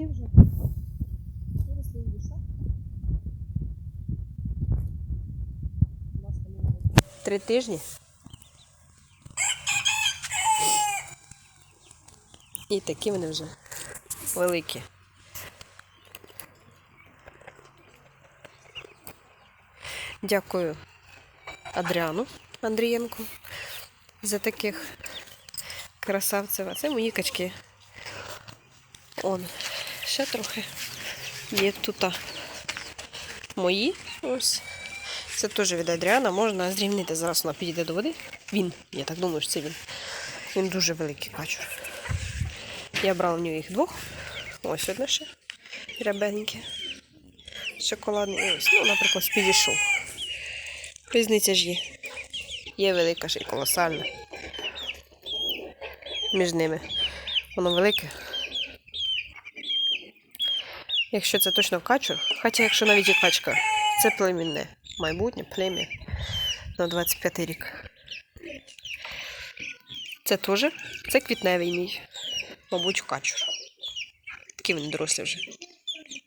такі вже. Виросли і тижні. І такі вони вже великі. Дякую Адріану Андрієнку за таких красавців. А це мої качки. Он ще трохи є тут мої. Ось. Це теж від Адріана. Можна зрівнити. Зараз вона підійде до води. Він, я так думаю, що це він. Він дуже великий качур. Я брала в нього їх двох. Ось одне ще. Рябеньке. Шоколадний. Ось, ну, наприклад, підійшов. Різниця ж є. Є велика ще й колосальна. Між ними. Воно велике. Якщо це точно качур, хоча якщо навіть і качка, це племінне майбутнє плем'я на 25 рік. Це теж, це квітневий мій, мабуть, качур. Такий він дорослі вже.